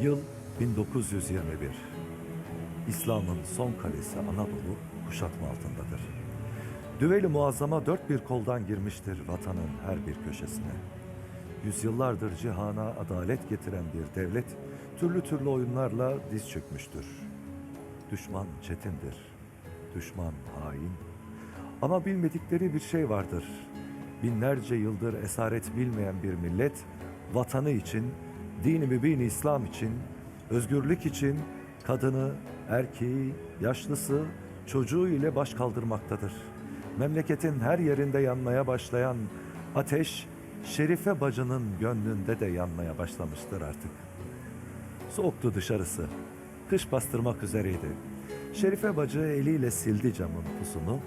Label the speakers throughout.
Speaker 1: Yıl 1921. İslam'ın son kalesi Anadolu kuşatma altındadır. Düveli muazzama dört bir koldan girmiştir vatanın her bir köşesine. Yüzyıllardır cihana adalet getiren bir devlet türlü türlü oyunlarla diz çökmüştür. Düşman çetindir, düşman hain. Ama bilmedikleri bir şey vardır. Binlerce yıldır esaret bilmeyen bir millet vatanı için, dini mübin İslam için, özgürlük için kadını, erkeği, yaşlısı, çocuğu ile baş kaldırmaktadır. Memleketin her yerinde yanmaya başlayan ateş, Şerife bacının gönlünde de yanmaya başlamıştır artık. Soğuktu dışarısı. Kış bastırmak üzereydi. Şerife bacı eliyle sildi camın pusunu.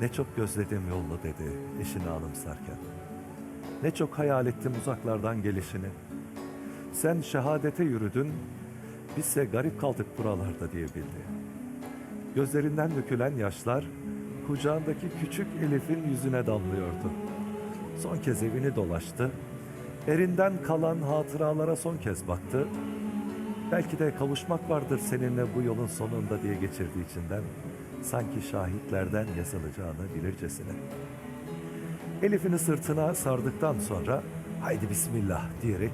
Speaker 1: Ne çok gözledim yolunu dedi eşini anımsarken. Ne çok hayal ettim uzaklardan gelişini. Sen şehadete yürüdün, bizse garip kaldık buralarda diye bildi. Gözlerinden dökülen yaşlar kucağındaki küçük Elif'in yüzüne damlıyordu. Son kez evini dolaştı. Erinden kalan hatıralara son kez baktı. Belki de kavuşmak vardır seninle bu yolun sonunda diye geçirdi içinden. Sanki şahitlerden yazılacağını bilircesine. Elif'ini sırtına sardıktan sonra haydi bismillah diyerek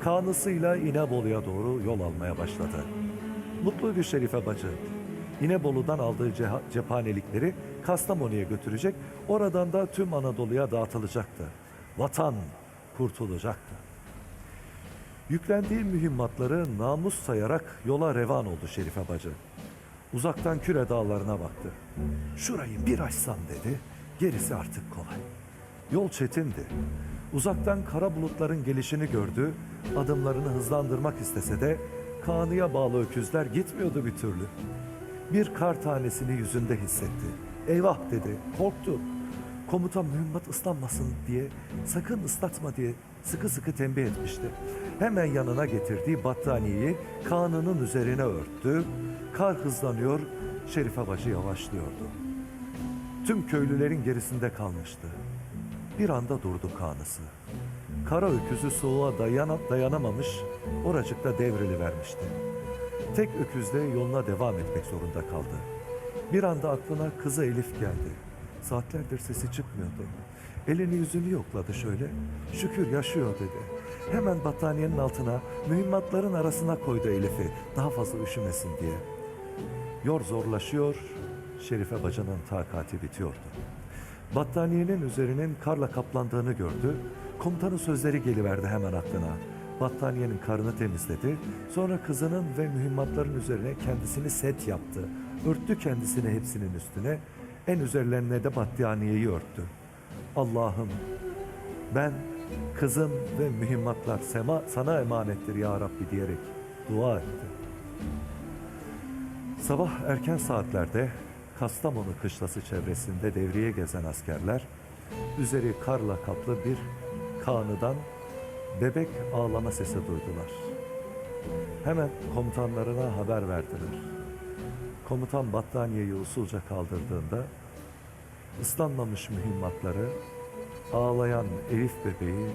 Speaker 1: kanısıyla İnebolu'ya doğru yol almaya başladı. Mutluydu Şerife bacı. İnebolu'dan aldığı cephanelikleri Kastamonu'ya götürecek, oradan da tüm Anadolu'ya dağıtılacaktı. Vatan kurtulacaktı. Yüklendiği mühimmatları namus sayarak yola revan oldu Şerife bacı. Uzaktan Küre dağlarına baktı. Şurayı bir açsam dedi, gerisi artık kolay. Yol çetindi. Uzaktan kara bulutların gelişini gördü, adımlarını hızlandırmak istese de kanıya bağlı öküzler gitmiyordu bir türlü. Bir kar tanesini yüzünde hissetti. Eyvah dedi, korktu. Komutan mühimmat ıslanmasın diye, sakın ıslatma diye sıkı sıkı tembih etmişti. Hemen yanına getirdiği battaniyeyi kanının üzerine örttü. Kar hızlanıyor, Şerife bacı yavaşlıyordu. Tüm köylülerin gerisinde kalmıştı. Bir anda durdu kanısı. Kara öküzü soğuğa dayana, dayanamamış, oracıkta devrili vermişti. Tek öküzle yoluna devam etmek zorunda kaldı. Bir anda aklına kızı Elif geldi. Saatlerdir sesi çıkmıyordu. Elini yüzünü yokladı şöyle. Şükür yaşıyor dedi. Hemen battaniyenin altına, mühimmatların arasına koydu Elif'i. Daha fazla üşümesin diye. Yor zorlaşıyor, Şerife bacanın takati bitiyordu. Battaniyenin üzerinin karla kaplandığını gördü. Komutanın sözleri geliverdi hemen aklına. Battaniyenin karını temizledi. Sonra kızının ve mühimmatların üzerine kendisini set yaptı. Örttü kendisini hepsinin üstüne. En üzerlerine de battaniyeyi örttü. Allah'ım ben kızım ve mühimmatlar sema, sana emanettir ya Rabbi diyerek dua etti. Sabah erken saatlerde Kastamonu kışlası çevresinde devriye gezen askerler üzeri karla kaplı bir kanıdan bebek ağlama sesi duydular. Hemen komutanlarına haber verdiler. Komutan battaniyeyi usulca kaldırdığında ıslanmamış mühimmatları, ağlayan Elif bebeği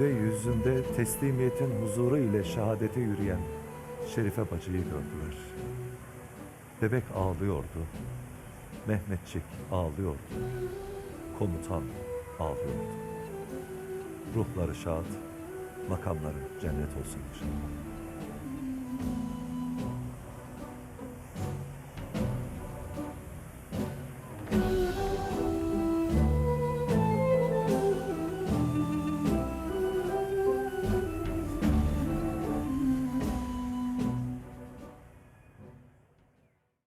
Speaker 1: ve yüzünde teslimiyetin huzuru ile şehadete yürüyen Şerife bacıyı gördüler. Bebek ağlıyordu. Mehmetçik ağlıyordu. Komutan ağlıyordu. Ruhları şad, makamları cennet olsun inşallah.